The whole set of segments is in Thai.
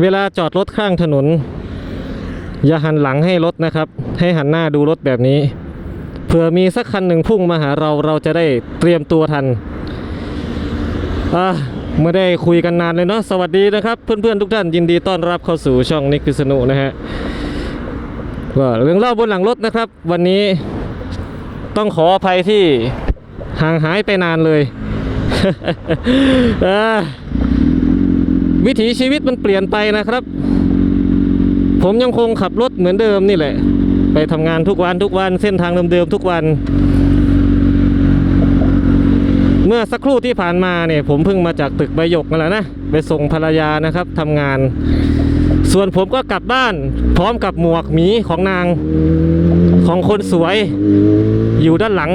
เวลาจอดรถข้างถนน อย่าหันหลังให้รถนะครับ ให้หันหน้าดูรถแบบนี้ เผื่อมีสักคันหนึ่งพุ่งมาหาเราเราจะได้เตรียมตัวทันอะไม่ได้คุยกันนานเลยเนาะสวัสดีนะครับ เพื่อนๆทุกท่านยินดีต้อนรับเข้าสู่ช่องนิกพิษณุนะฮะก็เรื่องเล่าบนหลังรถนะครับ วันนี้ต้องขออภัยที่ห่างหายไปนานเลยอ่า วิถีชีวิตมันเปลี่ยนไปนะครับ ผมยังคงขับรถเหมือนเดิมนี่แหละ ไปทำงานทุกวันทุกวันเส้นทางเดิมๆทุกวัน เมื่อสักครู่ที่ผ่านมาเนี่ย ผมเพิ่งมาจากตึกใบหยกนั่นแหละนะไปส่งภรรยานะครับทำงาน ส่วนผมก็กลับบ้าน พร้อมกับหมวกหมีของนางของคนสวยอยู่ด้านหลัง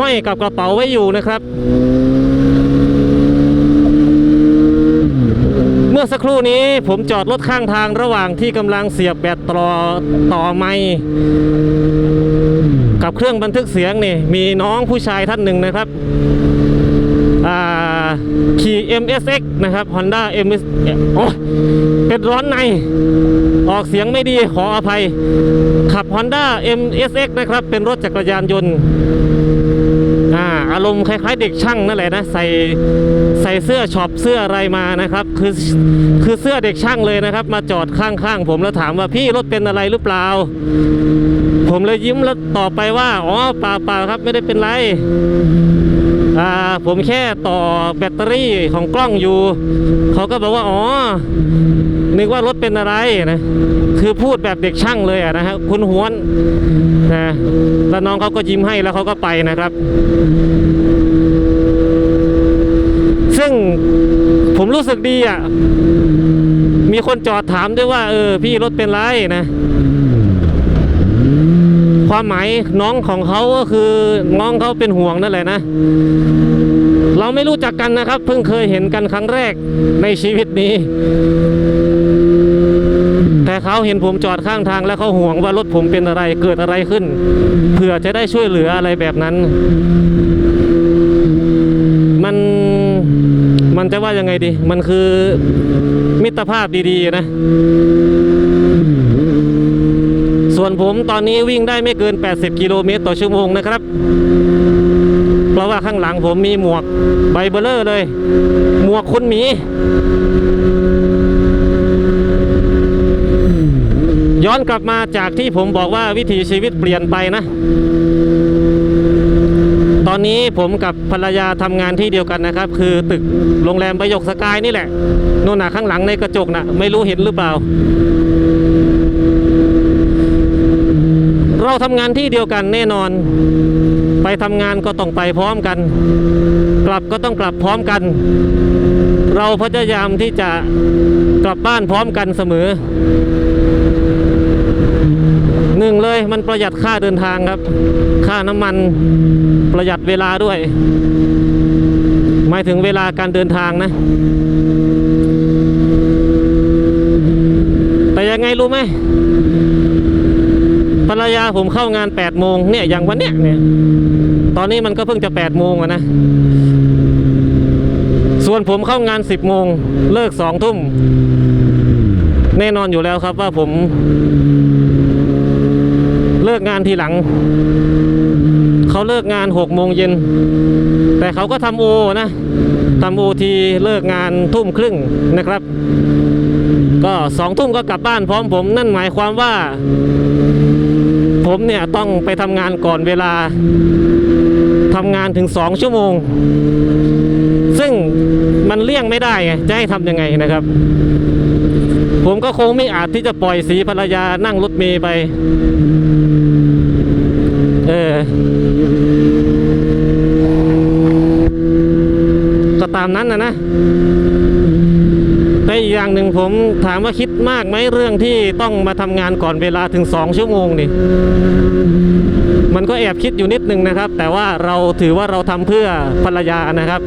ห้อยกับกระเป๋าไว้อยู่นะครับ เมื่อสักครู่นี้ผมจอดรถข้างทางระหว่างที่กำลังเสียบแบตต่อต่อไมค์กับเครื่องบันทึกเสียงนี่มีน้องผู้ชายท่านหนึ่งนะครับขี่ MSX นะครับ Honda MS โอ้เป็นร้อนใน ออกเสียงไม่ดีขออภัย ขับ Honda MSX นะครับ เป็นรถจักรยานยนต์ อาอารมณ์คล้ายๆ เด็กช่างนั่นแหละนะใส่ใส่เสื้อช็อปเสื้ออะไรมานะครับ คือคือเสื้อเด็กช่างเลยนะครับ มาจอดข้างๆ ผมแล้วถามว่าพี่รถเป็นอะไรหรือเปล่า ผมเลยยิ้มแล้วตอบไปว่าอ๋อเปล่าเปล่าครับไม่ได้เป็นไรอ่าผมแค่ต่อแบตเตอรี่ของกล้องอยู่ เขาก็บอกว่า อ๋อ นึกว่ารถเป็นอะไรนะ คือพูดแบบเด็กช่างเลยอะนะฮะคุณหวนนะแล้วน้องเขาก็ยิ้มให้แล้วเขาก็ไปนะครับ ซึ่งผมรู้สึกดีอะ มีคนจอดถามด้วยว่า เออ พี่รถเป็นไรนะความหมายน้องของเขาก็คือน้องเขาเป็นห่วงนั่นแหละนะ เราไม่รู้จักกันนะครับ เพิ่งเคยเห็นกันครั้งแรกในชีวิตนี้ แต่เขาเห็นผมจอดข้างทางแล้วเขาห่วงว่ารถผมเป็นอะไรเกิดอะไรขึ้นเพื่อจะได้ช่วยเหลืออะไรแบบนั้น มันมันจะว่ายังไงดี มันคือมิตรภาพดีๆนะ ส่วนผมตอนนี้วิ่งได้ไม่เกิน 80 กิโลเมตรต่อชั่วโมงนะครับ เพราะว่าข้างหลังผมมีหมวกใบเบลเลอร์เลย หมวกคุณหมี ย้อนกลับมาจากที่ผมบอกว่าวิถีชีวิตเปลี่ยนไปนะ ตอนนี้ผมกับภรรยาทำงานที่เดียวกันนะครับ คือตึกโรงแรมประยคสกายนี่แหละนู่นน่ะข้างหลังในกระจกน่ะ ไม่รู้เห็นหรือเปล่า เราทำงานที่เดียวกันแน่นอน ไปทำงานก็ต้องไปพร้อมกัน กลับก็ต้องกลับพร้อมกัน เราพยายามที่จะกลับบ้านพร้อมกันเสมอ หนึ่งเลยมันประหยัดค่าเดินทางครับ ค่าน้ำมันประหยัดเวลาด้วย หมายถึงเวลาการเดินทางนะ แต่ยังไงรู้ไหมภรรยาผมเข้างาน8โมงเนี่ยอย่างวันเนี้ยเนี่ยตอนนี้มันก็เพิ่งจะ8โมงอะนะส่วนผมเข้างาน 10โมงเลิก2ทุ่มแน่นอนอยู่แล้วครับว่าผม เลิกงานทีหลัง เขาเลิกงานหกโมงเย็น แต่เขาก็ทำโอนะทำโอทีเลิกงานทุ่มครึ่งนะครับ ก็สองทุ่มก็กลับบ้านพร้อมผม นั่นหมายความว่า ผมเนี่ยต้องไปทำงานก่อนเวลาทำงานถึงสองชั่วโมง ซึ่งมันเลี่ยงไม่ได้ไงจะให้ทำยังไงนะครับ ผมก็คงไม่อาจที่จะปล่อยสีภรรยานั่งรถเมย์ไป เออ ก็ตามนั้นนะนะแต่อีกอย่างหนึ่งผมถามว่าคิดมากไหมเรื่องที่ต้องมาทำงานก่อนเวลาถึงสองชั่วโมงนี่ มันก็แอบคิดอยู่นิดนึงนะครับ แต่ว่าเราถือว่าเราทำเพื่อภรรยานะครับ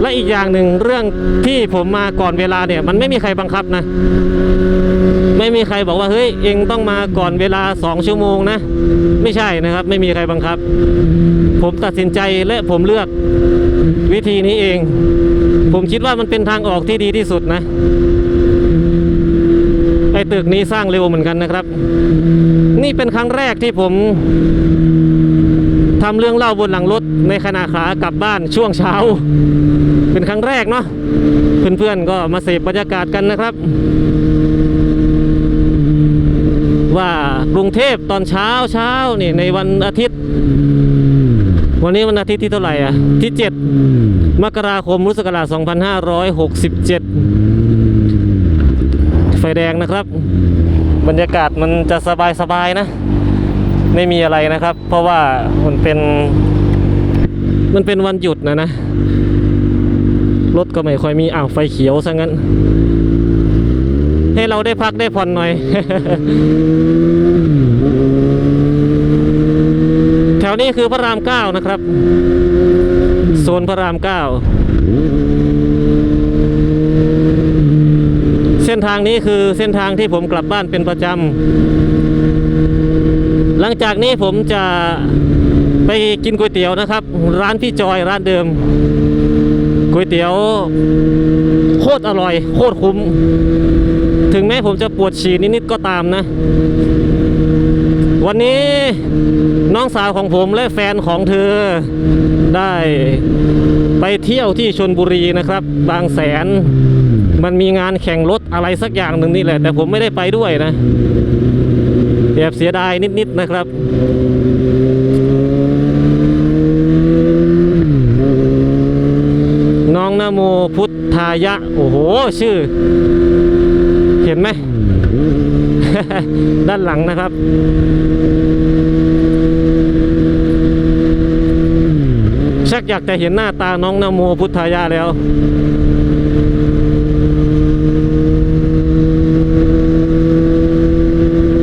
และอีกอย่างหนึ่งเรื่องที่ผมมาก่อนเวลาเนี่ย มันไม่มีใครบังคับนะ ไม่มีใครบอกว่าเฮ้ยเองต้องมาก่อนเวลาสองชั่วโมงนะ ไม่ใช่นะครับ ไม่มีใครบังคับ ผมตัดสินใจและผมเลือกวิธีนี้เอง ผมคิดว่ามันเป็นทางออกที่ดีที่สุดนะไอ้ตึกนี้สร้างเร็วเหมือนกันนะครับ นี่เป็นครั้งแรกที่ผม ทำเรื่องเล่าบนหลังรถในขณะขากลับบ้านช่วงเช้า เป็นครั้งแรกเนาะเพื่อนๆก็มาเสพบรรยากาศกันนะครับ ว่ากรุงเทพตอนเช้าเช้านี่ในวันอาทิตย์ วันนี้วันอาทิตย์ที่เท่าไหร่อะที่ 7 มกราคมพุทธศักราช2567 ไฟแดงนะครับ บรรยากาศมันจะสบายๆนะ ไม่มีอะไรนะครับ เพราะว่ามันเป็น มันเป็นวันหยุดนะนะ รถก็ไม่ค่อยมีอ้าวไฟเขียวซะงั้น ให้เราได้พักได้ผ่อนหน่อย แถวนี้คือพระรามเก้านะครับ โซนพระรามเก้าเส้นทางนี้คือเส้นทางที่ผมกลับบ้านเป็นประจำ หลังจากนี้ผมจะไปกินก๋วยเตี๋ยวนะครับ ร้านพี่จอยร้านเดิมก๋วยเตี๋ยวโคตรอร่อย โคตรคุ้ม ถึงแม้ผมจะปวดฉี่นิดๆก็ตามนะ วันนี้น้องสาวของผมและแฟนของเธอได้ไปเที่ยวที่ชนบุรีนะครับ บางแสนมันมีงานแข่งรถอะไรสักอย่างหนึ่งนี่แหละ แต่ผมไม่ได้ไปด้วยนะ แอบเสียดายนิดๆนะครับน้องนโมพุทธายะ โอ้โห ชื่อ เห็นไหม ด้านหลังนะครับ ชักอยากจะเห็นหน้าตาน้องนโมพุทธายะแล้ว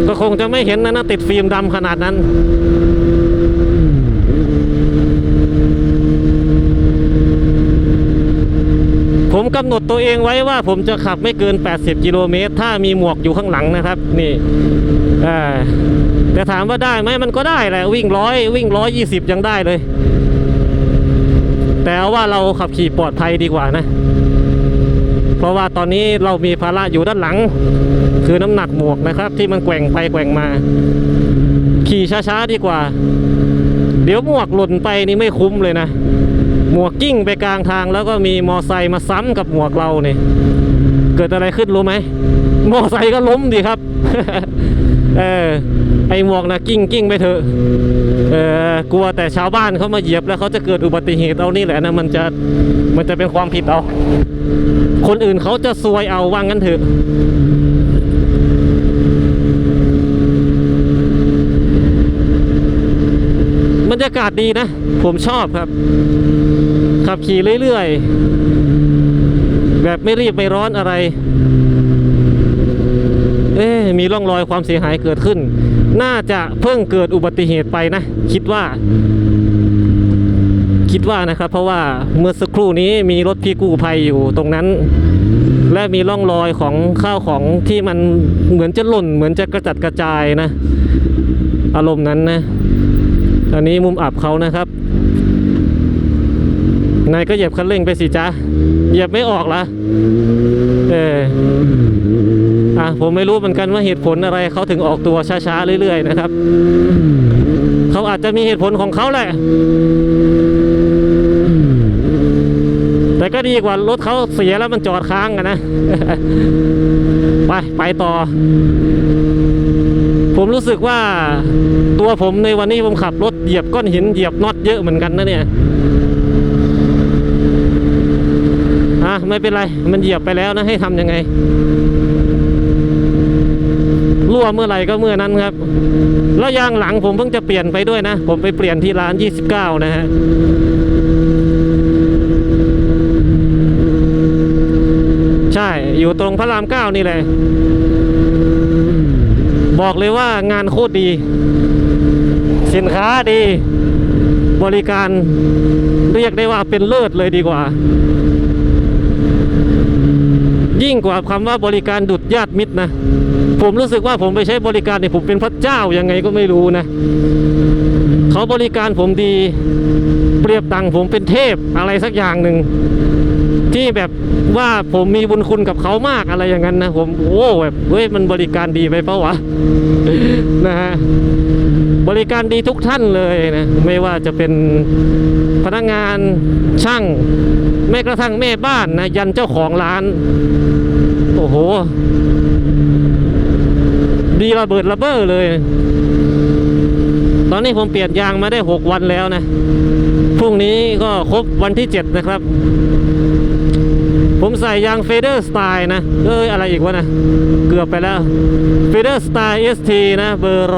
ก็คง จะไม่เห็นนะนะติดฟิล์มดำขนาดนั้นผมกำหนดตัวเองไว้ว่าผมจะขับไม่เกิน 80 กิโลเมตร ถ้ามีหมวกอยู่ข้างหลังนะครับนี่แต่ถามว่าได้ไหมมันก็ได้แหละวิ่งร้อยวิ่งร้อยยี่สิบยังได้เลย แต่ว่าเราขับขี่ปลอดภัยดีกว่านะ เพราะว่าตอนนี้เรามีภาระอยู่ด้านหลัง คือน้ำหนักหมวกนะครับ ที่มันแกว่งไปแกว่งมา ขี่ช้าๆดีกว่า เดี๋ยวหมวกหล่นไปนี่ไม่คุ้มเลยนะ หมวกกิ้งไปกลางทางแล้วก็มีมอไซค์มาซ้ำกับหมวกเราเนี่ยเกิดอะไรขึ้นรู้ไหมมอไซค์ก็ล้มดีครับเออไอหมวกนะกิ้งกิ้งไปเถอะเออกลัวแต่ชาวบ้านเขามาเหยียบแล้วเขาจะเกิดอุบัติเหตุเอานี่แหละนะมันจะมันจะเป็นความผิดเอา คนอื่นเขาจะซวยเอาว่างั้นเถอะ รรยากาศดีนะ ผมชอบครับ ขับขี่เรื่อยๆ แบบไม่รีบไม่ร้อนอะไร เอ๊มีร่องรอยความเสียหายเกิดขึ้น น่าจะเพิ่งเกิดอุบัติเหตุไปนะ คิดว่า คิดว่านะครับ เพราะว่าเมื่อสักครู่นี้มีรถพี่กู้ภัยอยู่ตรงนั้น และมีร่องรอยของข้าวของที่มันเหมือนจะหล่น เหมือนจะกระจัดกระจายนะ อารมณ์นั้นนะ อันนี้มุมอับเขานะครับ นายก็เหยียบคันเร่งไปสิจ้าเหยียบไม่ออกละเอออะผมไม่รู้เหมือนกันว่าเหตุผลอะไรเขาถึงออกตัวช้าๆเรื่อยๆนะครับ เขาอาจจะมีเหตุผลของเขาแหละ แต่ก็ดีกว่ารถเขาเสียแล้วมันจอดค้างกันนะ ไป ไปต่อ ผมรู้สึกว่าตัวผมในวันนี้ผมขับรถเหยียบก้อนหินเหยียบน็อตเยอะเหมือนกันนะเนี่ยอะไม่เป็นไร มันเหยียบไปแล้วนะให้ทำยังไงรั่วเมื่อไหร่ก็เมื่อนั้นครับ แล้วยางหลังผมเพิ่งจะเปลี่ยนไปด้วยนะ ผมไปเปลี่ยนที่ร้าน 29 นะฮะ ใช่ อยู่ตรงพระรามเก้านี่แหละบอกเลยว่างานโคตรดี สินค้าดี บริการเรียกได้ว่าเป็นเลิศเลยดีกว่า ยิ่งกว่าคำว่าบริการดุดญาติมิตรนะ ผมรู้สึกว่าผมไปใช้บริการเนี่ยผมเป็นพระเจ้ายังไงก็ไม่รู้นะ เขาบริการผมดี เปรียบดังผมเป็นเทพอะไรสักอย่างหนึ่ง ที่แบบว่าผมมีบุญคุณกับเขามากอะไรอย่างนั้นนะผมโอ้แบบเฮ้ยมันบริการดีไปเปล่าวะนะฮะบริการดีทุกท่านเลยนะไม่ว่าจะเป็นพนักงานช่างแม้กระทั่งแม่บ้านนะยันเจ้าของร้าน โอ้โห ดีระเบิดระเบ้อเลย ตอนนี้ผมเปลี่ยนยางมาได้ 6 วันแล้วนะ พรุ่งนี้ก็ครบวันที่ 7 นะครับ ผมใส่ยางเฟเดอร์สไตล์นะ เอ้ย อะไรอีกวะนะ เกือบไปแล้วเฟเดอร์สไตล์ ST นะ เบอร์190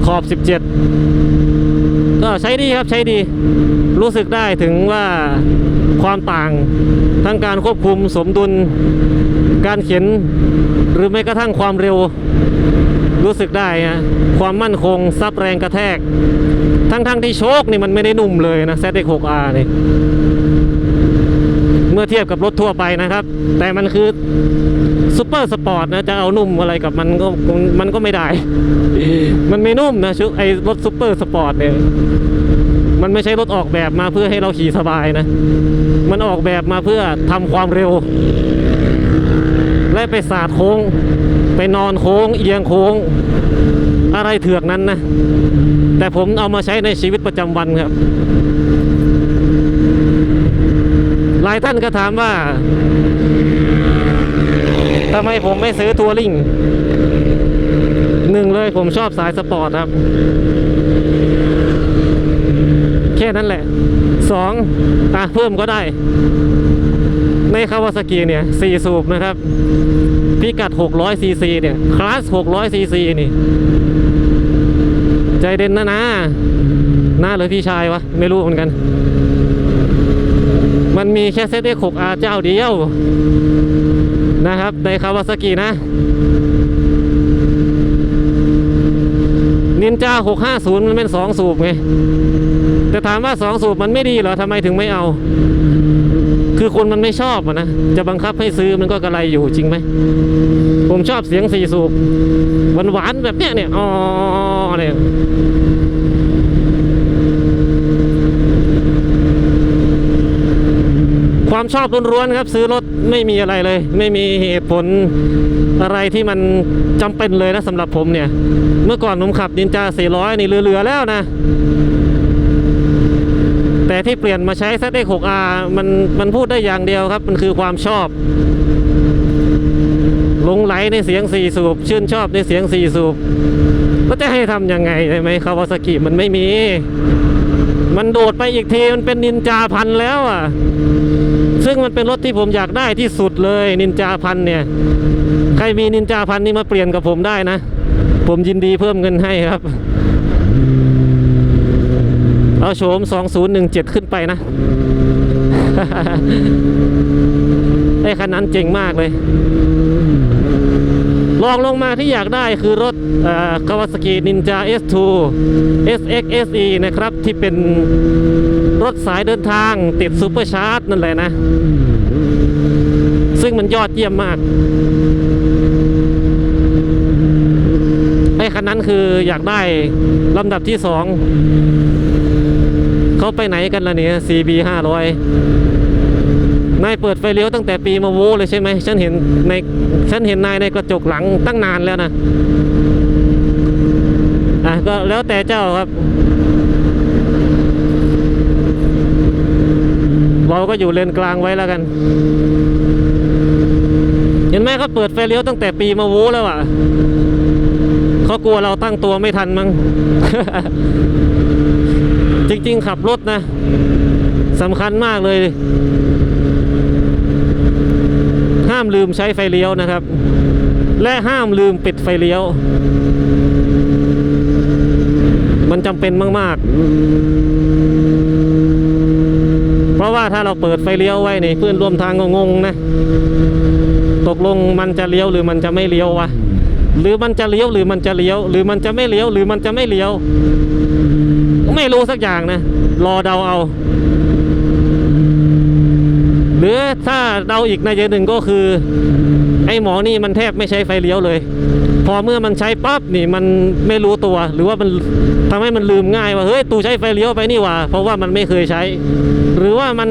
55ขอบ17ก็ใช้ดีครับใช้ดี รู้สึกได้ถึงว่าความต่างทั้งการควบคุมสมดุล การเขียนหรือแม้กระทั่งความเร็ว รู้สึกได้ฮะความมั่นคงซับแรงกระแทก ทั้งๆที่โชคนี่มันไม่ได้นุ่มเลยนะ ZX6R นี่เมื่อเทียบกับรถทั่วไปนะครับ แต่มันคือซูเปอร์สปอร์ตนะ จะเอานุ่มอะไรกับมันก็มันก็ไม่ได้ มันไม่นุ่มนะชุดไอ้รถซูเปอร์สปอร์ตเนี่ยมันไม่ใช่รถออกแบบมาเพื่อให้เราขี่สบายนะ มันออกแบบมาเพื่อทำความเร็ว และไปสาดโค้ง ไปนอนโค้งเอียงโค้ง อะไรเถือกนั้นนะ แต่ผมเอามาใช้ในชีวิตประจำวันครับ หลายท่านก็ถามว่าทำไมผมไม่ซื้อทัวริงหนึ่งเลยผมชอบสายสปอร์ตครับ แค่นั้นแหละสองอะเพิ่มก็ได้ ในคาวาซากิเนี่ยสี่สูบนะครับ พิกัด 600 ซีซีเนี่ย คลาส 600 ซีซีนี่ ใจเด่นนะนะหน้าหรือพี่ชายวะ ไม่รู้เหมือนกัน มันมีแค่เซตเอ็ก 6R เจ้าเดียว นะครับ ในคาวาซากินะนินจา 650 มันเป็น 2 สูบไง แต่ถามว่า 2 สูบมันไม่ดีเหรอทำไมถึงไม่เอา คือคนมันไม่ชอบนะ จะบังคับให้ซื้อมันก็กระไรอยู่จริงไหม ผมชอบเสียงสี่สูบหวานๆแบบเนี้ยเนี่ย อ๋อเนี่ยความชอบล้วนๆครับ ซื้อรถไม่มีอะไรเลย ไม่มีเหตุผลอะไรที่มันจำเป็นเลยนะสำหรับผมเนี่ย เมื่อก่อนผมขับดินจา400 นี่เหลือๆแล้วนะ แต่ที่เปลี่ยนมาใช้ ZX6R มันมันพูดได้อย่างเดียวครับ มันคือความชอบหลงไหลในเสียงสี่สูบ ชื่นชอบในเสียงสี่สูบ ก็จะให้ทำยังไงใช่ไหมคาวาซากิมันไม่มี มันโดดไปอีกที มันเป็นนินจาพันแล้วอะ ซึ่งมันเป็นรถที่ผมอยากได้ที่สุดเลยนินจาพันเนี่ย ใครมีนินจาพันนี่มาเปลี่ยนกับผมได้นะ ผมยินดีเพิ่มเงินให้ครับ เอาโฉม2017 ขึ้นไปนะ ไอ้คันนั้นเจ๋งมากเลย ลองลงมาที่อยากได้คือรถคาวาสกินินจา S2 SX SE นะครับ ที่เป็นรถสายเดินทางติดซูเปอร์ชาร์จนั่นแหละนะ ซึ่งมันยอดเยี่ยมมากไอ้คันนั้นคืออยากได้ลำดับที่สอง เขาไปไหนกันล่ะเนี่ย CB 500นายเปิดไฟเลี้ยวตั้งแต่ปีมาโวเลยใช่ไหมฉันเห็นในฉันเห็นนายในกระจกหลังตั้งนานแล้วนะอะก็แล้วแต่เจ้าครับ เราก็อยู่เลนกลางไว้แล้วกัน เห็นไหมเขาเปิดไฟเลี้ยวตั้งแต่ปีมาโวแล้วอะเขากลัวเราตั้งตัวไม่ทันมั้ง จริง ๆ ขับรถนะสำคัญมากเลย ห้ามลืมใช้ไฟเลี้ยวนะครับ และห้ามลืมปิดไฟเลี้ยว มันจำเป็นมาก ๆ เพราะว่าถ้าเราเปิดไฟเลี้ยวไว้นี่เพื่อนร่วมทางก็งงนะ ตกลงมันจะเลี้ยวหรือมันจะไม่เลี้ยววะหรือมันจะเลี้ยวหรือมันจะเลี้ยว หรือมันจะไม่เลี้ยวหรือมันจะไม่เลี้ยว ไม่รู้สักอย่างนะ รอเดาเอา หรือถ้าเดาอีกในยหนึ่งก็คือ ไอ้หมอนี่มันแทบไม่ใช้ไฟเลี้ยวเลย พอเมื่อมันใช้ปั๊บนี่มันไม่รู้ตัว หรือว่ามันทำให้มันลืมง่ายว่าเฮ้ยตูใช้ไฟเลี้ยวไปนี่ว่า เพราะว่ามันไม่เคยใช้ หรือว่ามัน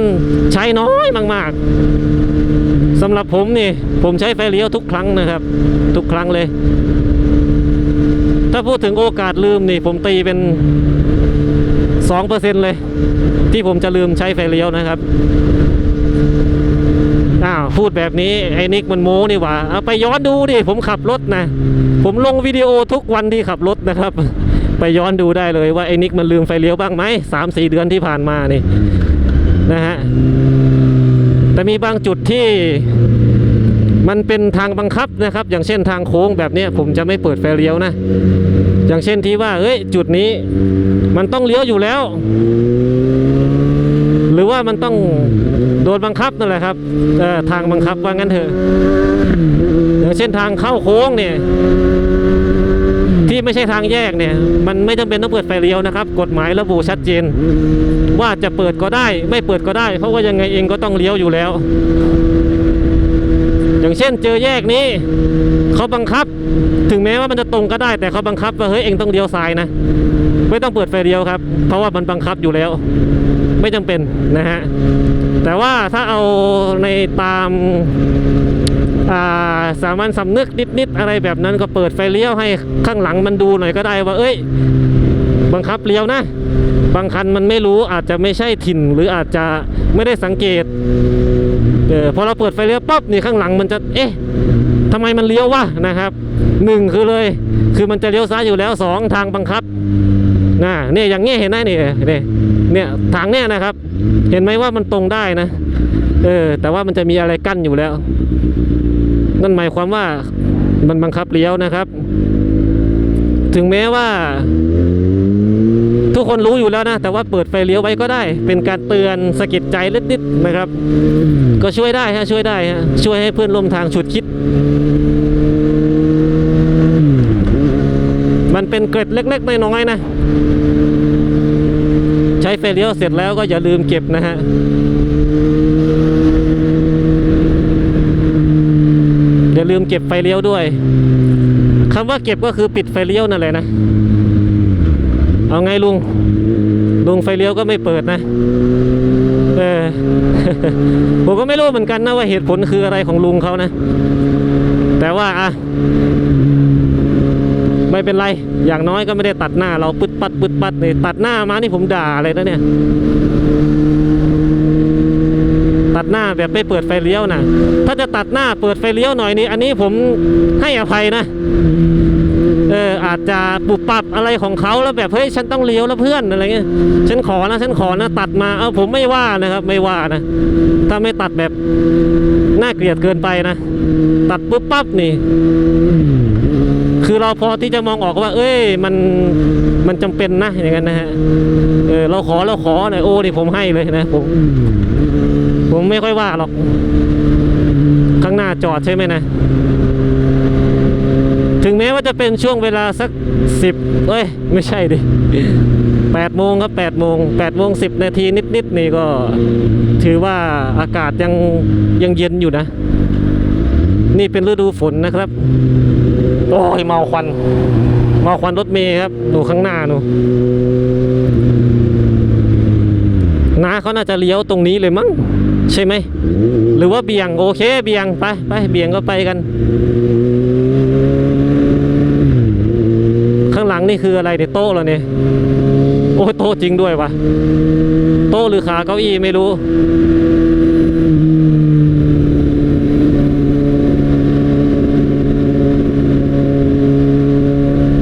ใช้น้อยมากๆสำหรับผมนี่ ผมใช้ไฟเลี้ยวทุกครั้งนะครับ ทุกครั้งเลยถ้าพูดถึงโอกาสลืมนี่ผมตีเป็น สองเปอร์เซ็นเลย ที่ผมจะลืมใช้ไฟเลี้ยวนะครับอ้าวพูดแบบนี้ไอ้นิกมันโม้นี่หว่าเอาไปย้อนดูดิผมขับรถนะ ผมลงวิดีโอทุกวันที่ขับรถนะครับ ไปย้อนดูได้เลยว่าไอ้นิกมันลืมไฟเลี้ยวบ้างไหมสามสี่เดือนที่ผ่านมานี่นะฮะแต่มีบางจุดที่มันเป็นทางบังคับนะครับ อย่างเช่นทางโค้งแบบนี้ผมจะไม่เปิดไฟเลี้ยวนะ อย่างเช่นที่ว่าเอ้ยจุดนี้ มันต้องเลี้ยวอยู่แล้ว หรือว่ามันต้องโดนบังคับนั่นแหละครับทางบังคับว่างั้นเถอะอย่างเช่นทางเข้าโค้งเนี่ยที่ไม่ใช่ทางแยกเนี่ย มันไม่จำเป็นต้องเปิดไฟเลี้ยวนะครับ กฎหมายระบุชัดเจน ว่าจะเปิดก็ได้ไม่เปิดก็ได้ เพราะว่ายังไงเองก็ต้องเลี้ยวอยู่แล้ว อย่างเช่นเจอแยกนี้เขาบังคับ ถึงแม้ว่ามันจะตรงก็ได้แต่เขาบังคับว่าเฮ้ยเองต้องเลี้ยวซ้ายนะ ไม่ต้องเปิดไฟเลี้ยวครับ เพราะว่ามันบังคับอยู่แล้ว ไม่จำเป็นนะฮะแต่ว่าถ้าเอาในตามอ่าสามัญสำนึกนิดๆอะไรแบบนั้นก็เปิดไฟเลี้ยวให้ข้างหลังมันดูหน่อยก็ได้ว่าเอ้ย บังคับเลี้ยวนะ บางคันมันไม่รู้อาจจะไม่ใช่ถิ่น หรืออาจจะไม่ได้สังเกตเออพอเราเปิดไฟเลี้ยวปั๊บนี่ข้างหลังมันจะเอ๊ะ ทำไมมันเลี้ยววะนะครับหนึ่งคือเลย คือมันจะเลี้ยวซ้ายอยู่แล้วสองทางบังคับนะเนี่ยอย่างเงี้ยเห็นไหมนี่เนี่ยเนี่ยทางเนี้ยนะครับ เห็นไหมว่ามันตรงได้นะเออแต่ว่ามันจะมีอะไรกั้นอยู่แล้ว นั่นหมายความว่ามันบังคับเลี้ยวนะครับ ถึงแม้ว่า ทุกคนรู้อยู่แล้วนะ แต่ว่าเปิดไฟเลี้ยวไว้ก็ได้ เป็นการเตือนสะกิดใจเล็กนิดนะครับ ก็ช่วยได้ฮะช่วยได้ฮะช่วยให้เพื่อนร่วมทางฉุดคิด มัน เป็นเกร็ดเล็กๆน้อยๆนะ ใช้ไฟเลี้ยวเสร็จแล้วก็อย่าลืมเก็บนะฮะอย่าลืมเก็บไฟเลี้ยวด้วยคำว่าเก็บก็คือปิดไฟเลี้ยวนั่นแหละนะ เอาไงลุง ลุงไฟเลี้ยวก็ไม่เปิดนะ เออ ผมก็ไม่รู้เหมือนกันนะว่าเหตุผลคืออะไรของลุงเขานะ แต่ว่าอะ ไม่เป็นไร อย่างน้อยก็ไม่ได้ตัดหน้า เราปึ๊ดปัดปึ๊ดปัดเลยตัดหน้ามานี่ผมด่าอะไรนะเนี่ย ตัดหน้าแบบไม่เปิดไฟเลี้ยวนะถ้าจะตัดหน้าเปิดไฟเลี้ยวหน่อยนี่อันนี้ผมให้อภัยนะเอออาจจะปุบปับอะไรของเขาแล้วแบบเฮ้ยฉันต้องเลี้ยวแล้วเพื่อนอะไรเงี้ยฉันขอนะฉันขอนะตัดมา เอาผมไม่ว่านะครับ ไม่ว่านะ ถ้าไม่ตัดแบบน่าเกลียดเกินไปนะ ตัดปุ๊บปั๊บนี่ คือเราพอที่จะมองออกว่า เอ้ยมันมันจำเป็นนะอย่างนั้นนะฮะเออเราขอเราขอหน่อยโอ้นี่ผมให้เลยนะผมผมไม่ค่อยว่าหรอก ข้างหน้าจอดใช่ไหมนะ ถึงแม้ว่าจะเป็นช่วงเวลาสักสิบเอ้ย ไม่ใช่ดิแปดโมงครับแปดโมงแปดโมงสิบนาทีนิดๆนี่ก็ถือว่าอากาศยังยังเย็นอยู่นะ นี่เป็นฤดูฝนนะครับ โอ้ยเมาควันเมาควันรถเมย์ครับดูข้างหน้าหนูน้าเขาน่าจะเลี้ยวตรงนี้เลยมั้งใช่ไหม หรือว่าเบี่ยงโอเคเบี่ยงไปไปเบี่ยงก็ไปกัน ข้างหลังนี่คืออะไรเนี่ยโต๊ะเหรอเนี่ยโอ้ยโต๊ะจริงด้วยวะโต๊ะหรือขาเก้าอี้ไม่รู้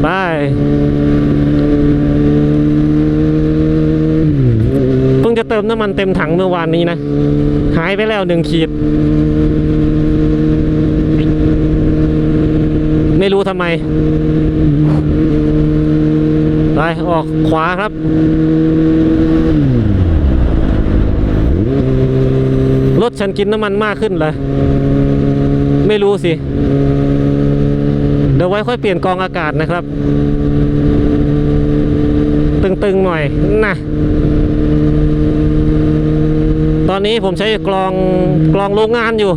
ไป เพิ่งจะเติ มน้ำมันเต็มถังเมื่อวานนี้นะ หายไปแล้วหนึ่งขีด ไม่รู้ทำไม ไปออกขวาครับ รถฉันกินน้ำมันมากขึ้นเหรอ ไม่รู้สิ เดี๋ยวไว้ค่อยเปลี่ยนกองอากาศนะครับตึงๆหน่อยนะ ตอนนี้ผมใช้กลองกลองโรงงานอยู่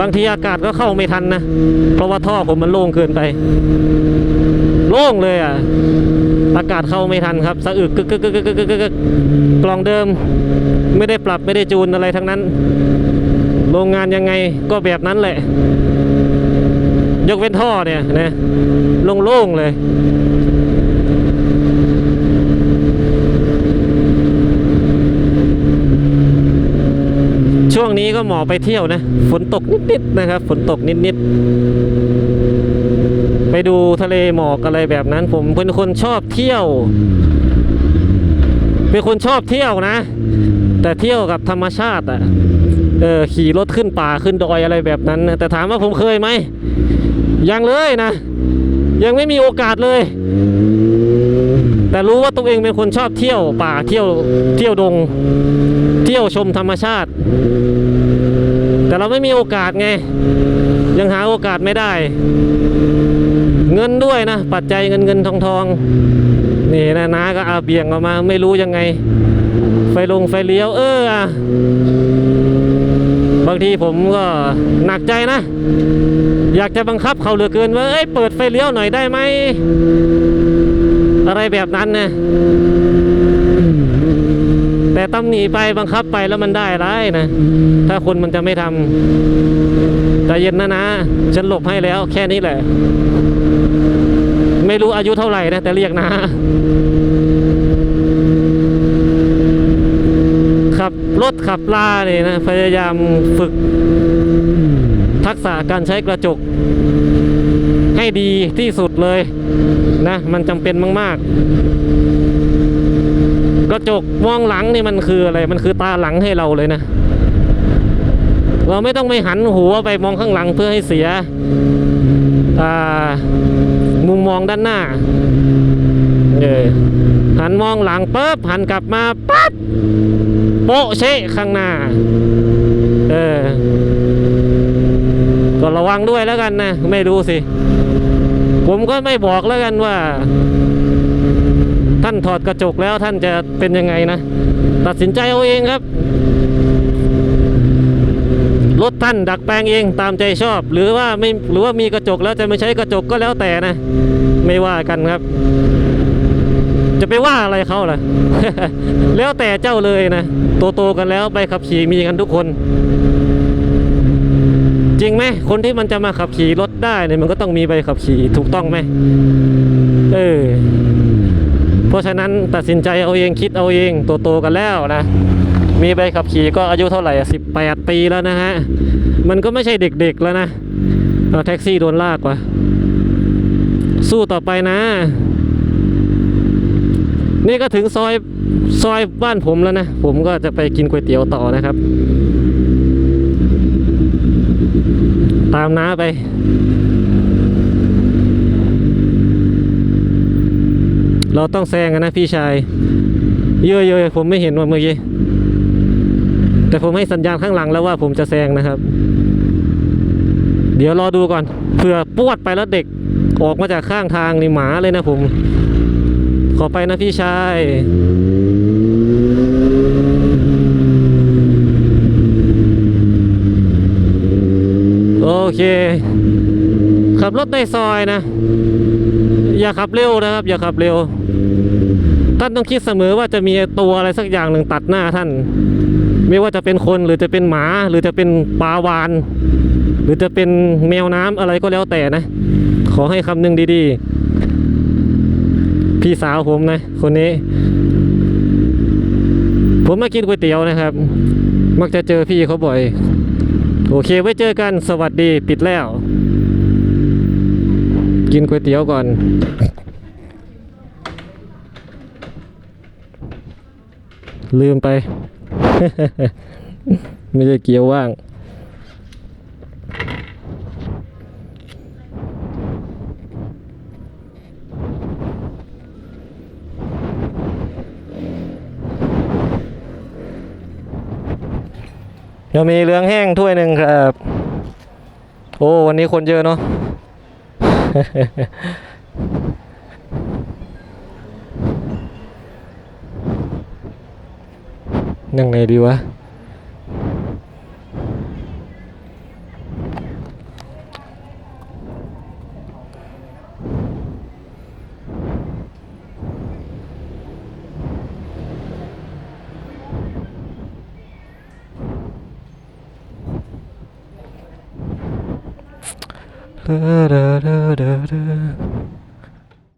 บางทีอากาศก็เข้าไม่ทันนะ เพราะว่าท่อผมมันโล่งเกินไป โล่งเลยอะ อากาศเข้าไม่ทันครับสะอึกกึกกึกกกลองเดิม ไม่ได้ปรับไม่ได้จูนอะไรทั้งนั้น โรงงานยังไงก็แบบนั้นแหละ ยกเว้นท่อเนี่ยนะโล่งๆเลย ช่วงนี้ก็เหมาะไปเที่ยวนะ ฝนตกนิดๆนะครับ ฝนตกนิดๆ ไปดูทะเลหมอกอะไรแบบนั้น ผมเป็นคนชอบเที่ยว เป็นคนชอบเที่ยวนะ แต่เที่ยวกับธรรมชาติอะเออขี่รถขึ้นป่าขึ้นดอยอะไรแบบนั้นนะแต่ถามว่าผมเคยไหมยังเลยนะ ยังไม่มีโอกาสเลย แต่รู้ว่าตัวเองเป็นคนชอบเที่ยวป่าเที่ยวเที่ยวดง ที่ยวชมธรรมชาติ แต่เราไม่มีโอกาสไง ยังหาโอกาสไม่ได้ เงินด้วยนะ ปัจจัยเงินเงินทองทองนี่นะน้าก็อาเบี่ยงออกมาไม่รู้ยังไง ไฟลงไฟเลี้ยว เออ บางทีผมก็หนักใจนะ อยากจะบังคับเขาเหลือเกินว่าเอ้ยเปิดไฟเลี้ยวหน่อยได้ไหม อะไรแบบนั้นนะ แต่ตำหนีไปบังคับไปแล้วมันได้ไรนะ ถ้าคนมันจะไม่ทำแต่เย็นนะนะ ฉันหลบให้แล้ว แค่นี้แหละ ไม่รู้อายุเท่าไหร่นะ แต่เรียกนะ ขับรถขับลาเนี่ยนะ พยายามฝึก ทักษะการใช้กระจก ให้ดีที่สุดเลยนะ มันจำเป็นมาก ๆ กระจกมองหลังนี่มันคืออะไร มันคือตาหลังให้เราเลยนะ เราไม่ต้องไปหันหัวไปมองข้างหลังเพื่อให้เสียอ่มุมมองด้านหน้า เออหันมองหลังปุ๊บหันกลับมาปั๊บโป๊ะเชะข้างหน้า เออ ก็ระวังด้วยแล้วกันนะ ไม่รู้สิ ผมก็ไม่บอกแล้วกันว่า ท่านถอดกระจกแล้วท่านจะเป็นยังไงนะ ตัดสินใจเอาเองครับรถท่านดักแปลงเองตามใจชอบ หรือว่าไม่หรือว่ามีกระจกแล้วจะไม่ใช้กระจกก็แล้วแต่นะ ไม่ว่ากันครับ จะไปว่าอะไรเขาล่ะ แล้วแต่เจ้าเลยนะโตๆกันแล้วใบขับขี่มีกันทุกคน จริงไหมคนที่มันจะมาขับขี่รถได้เนี่ยมันก็ต้องมีใบขับขี่ถูกต้องไหมเออ เพราะฉะนั้นตัดสินใจเอาเองคิดเอาเองโตๆกันแล้วนะ มีใบขับขี่ก็อายุเท่าไหร่สิบแปดปีแล้วนะฮะ มันก็ไม่ใช่เด็กๆแล้วนะเอาแท็กซี่โดนลากว่ะ สู้ต่อไปนะ นี่ก็ถึงซอยซอยบ้านผมแล้วนะ ผมก็จะไปกินก๋วยเตี๋ยวต่อนะครับ ตามน้าไป เราต้องแซงกันนะพี่ชาย เยอะๆผมไม่เห็นว่าเมื่อกี้ แต่ผมให้สัญญาณข้างหลังแล้วว่าผมจะแซงนะครับ เดี๋ยวรอดูก่อน เผื่อปวดไปแล้วเด็กออกมาจากข้างทางนี่หมาเลยนะผม ขอไปนะพี่ชายโอเค ขับรถในซอยนะ อย่าขับเร็วนะครับ อย่าขับเร็ว ท่านต้องคิดเสมอว่าจะมีตัวอะไรสักอย่างหนึ่งตัดหน้าท่าน ไม่ว่าจะเป็นคนหรือจะเป็นหมาหรือจะเป็นปลาวาน หรือจะเป็นแมวน้ำอะไรก็แล้วแต่นะ ขอให้คำนึงดีๆ พี่สาวผมนะ คนนี้ ผมมากินก๋วยเตี๋ยวนะครับ มักจะเจอพี่เขาบ่อย โอเคไว้เจอกันสวัสดีปิดแล้ว กินก๋วยเตี๋ยวก่อน ลืมไป ไม่ใช่เกี๊ยวว่างเดี๋ยวมีเรืองแห้งถ้วยหนึ่งครับ โอ้ วันนี้คนเยอะเนาะ ยังไงดีวะ